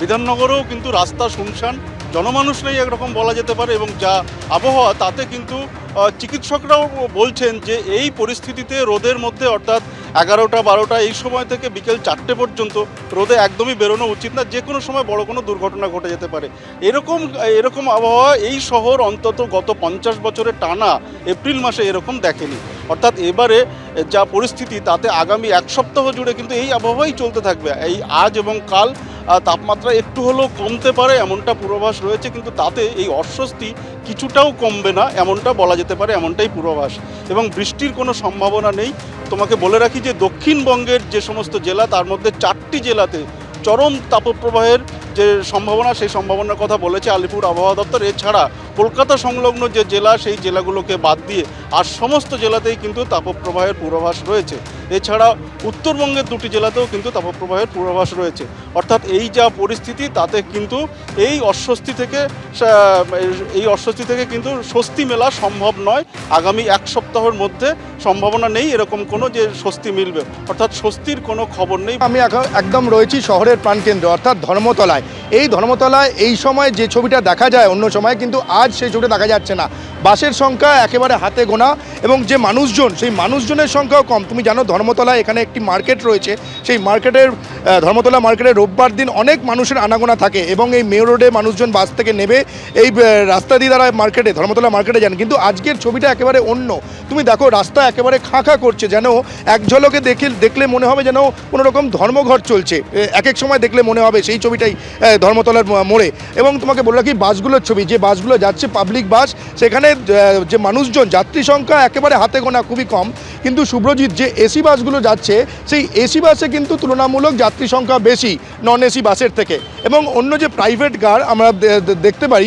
বিধাননগরেও কিন্তু রাস্তা শুনশান, জনমানুষ নেই একরকম বলা যেতে পারে এবং যা আবহাওয়া, তাতে কিন্তু চিকিৎসকরাও বলছেন যে এই পরিস্থিতিতে রোদের মধ্যে অর্থাৎ এগারোটা, বারোটা এই সময় থেকে বিকেল চারটে পর্যন্ত রোদে একদমই বেরোনো উচিত না, যে কোনো সময় বড় কোনো দুর্ঘটনা ঘটে যেতে পারে। এরকম এরকম আবহাওয়া এই শহর অন্তত গত পঞ্চাশ বছরের টানা এপ্রিল মাসে এরকম দেখেনি। অর্থাৎ এবারে যা পরিস্থিতি, তাতে আগামী এক সপ্তাহ জুড়ে কিন্তু এই আবহাওয়াই চলতে থাকবে। এই আজ এবং কাল তাপমাত্রা একটু হলেও কমতে পারে, এমনটা পূর্বাভাস রয়েছে, কিন্তু তাতে এই অস্বস্তি কিছুটাও কমবে না, এমনটা বলা যেতে পারে, এমনটাই পূর্বাভাস। এবং বৃষ্টির কোনো সম্ভাবনা নেই। তোমাকে বলে রাখি যে, দক্ষিণবঙ্গের যে সমস্ত জেলা, তার মধ্যে চারটি জেলাতে চরম তাপপ্রবাহের যে সম্ভাবনা, সেই সম্ভাবনার কথা বলেছে আলিপুর আবহাওয়া দপ্তর। এছাড়া কলকাতা সংলগ্ন যে জেলা, সেই জেলাগুলোকে বাদ দিয়ে আর সমস্ত জেলাতেই কিন্তু তাপপ্রবাহের পূর্বাভাস রয়েছে। এছাড়া উত্তরবঙ্গের দুটি জেলাতেও কিন্তু তাপপ্রবাহের পূর্বাভাস রয়েছে। অর্থাৎ এই যা পরিস্থিতি, তাতে কিন্তু এই অস্বস্তি থেকে এই অস্বস্তি থেকে কিন্তু স্বস্তি মেলা সম্ভব নয়। আগামী এক সপ্তাহের মধ্যে সম্ভাবনা নেই এরকম কোনো যে স্বস্তি মিলবে। অর্থাৎ স্বস্তির কোনো খবর নেই। আমি একদম রয়েছি শহরের প্রাণকেন্দ্র, অর্থাৎ ধর্মতলায়। এই ধর্মতলায় এই সময় যে ছবিটা দেখা যায় অন্য সময় কিন্তু আজ সেই ছবিটা দেখা যাচ্ছে না। বাসের সংখ্যা একেবারে হাতে গোনা এবং যে মানুষজন, সেই মানুষজনের সংখ্যাও কম। তুমি জানো ধর্মতলায় এখানে একটি মার্কেট রয়েছে। সেই মার্কেটের ধর্মতলা মার্কেটে রোববার দিন অনেক মানুষের আনাগোনা থাকে এবং এই মেয়র রোডে মানুষজন বাস থেকে নেবে। এই রাস্তা দিয়ে তারা মার্কেটে, ধর্মতলা মার্কেটে যান। কিন্তু আজকের ছবিটা একেবারে অন্য। তুমি দেখো, রাস্তা একেবারে খাঁ খাঁ করছে যেন এক ঝলকে দেখে, দেখলে মনে হবে যেন কোনো রকম ধর্মঘট চলছে। এক এক সময় দেখলে মনে হবে সেই ছবিটাই ধর্মতলার মোড়ে। এবং তোমাকে বলে রাখি বাসগুলোর ছবি, যে বাসগুলো যাচ্ছে পাবলিক বাস, সেখানে যে মানুষজন, যাত্রী সংখ্যা একেবারে হাতে গোনা খুবই কম। কিন্তু শুভ্রজিৎ যে এসি বাসগুলো যাচ্ছে, সেই এসি বাসে কিন্তু তুলনামূলক যাত্রী সংখ্যা বেশি নন এসি বাসের থেকে। এবং অন্য যে প্রাইভেট কার আমরা দেখতে পারি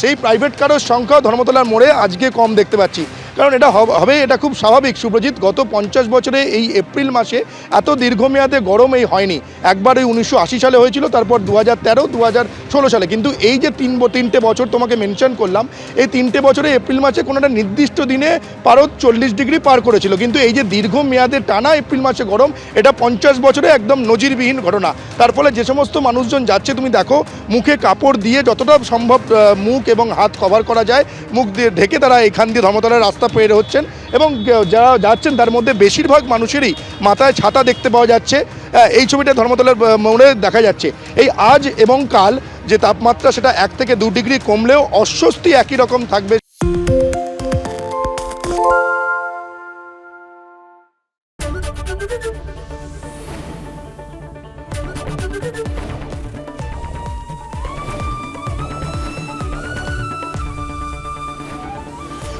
সেই প্রাইভেট কারের সংখ্যা ধর্মতলার মোড়ে আজকে কম দেখতে পাচ্ছি। কারণ এটা হবে এটা খুব স্বাভাবিক। শুভ্রজিৎ গত পঞ্চাশ বছরে এই এপ্রিল মাসে এত দীর্ঘমেয়াদে গরম এই হয়নি। একবার ওই উনিশশো আশি সালে হয়েছিল, তারপর দু হাজার তেরো সালে। কিন্তু এই যে তিন তিনটে বছর তোমাকে মেনশন করলাম, এই তিনটে বছরে এপ্রিল মাসে কোনো একটা নির্দিষ্ট দিনে পারত চল্লিশ ডিগ্রি পার করেছিল। কিন্তু এই যে দীর্ঘমেয়াদে টানা এপ্রিল মাসে গরম, এটা পঞ্চাশ বছরে একদম নজিরবিহীন ঘটনা। তার ফলে যে সমস্ত মানুষজন যাচ্ছে, তুমি দেখো, মুখে কাপড় দিয়ে যতটা সম্ভব মুখ এবং হাত কভার করা যায়। মুখ দিয়ে ঢেকে তারা এখান দিয়ে ধর্মতলার রাস্তা পেয়ে হচ্ছেন এবং যারা যাচ্ছেন তার মধ্যে বেশিরভাগ মানুষেরই মাথায় ছাতা দেখতে পাওয়া যাচ্ছে। এই ছবিটা ধর্মতলার মোড়ে দেখা যাচ্ছে। এই আজ এবং কাল যে তাপমাত্রা সেটা এক থেকে দু ডিগ্রি কমলেও অস্বস্তি একই রকম থাকবে।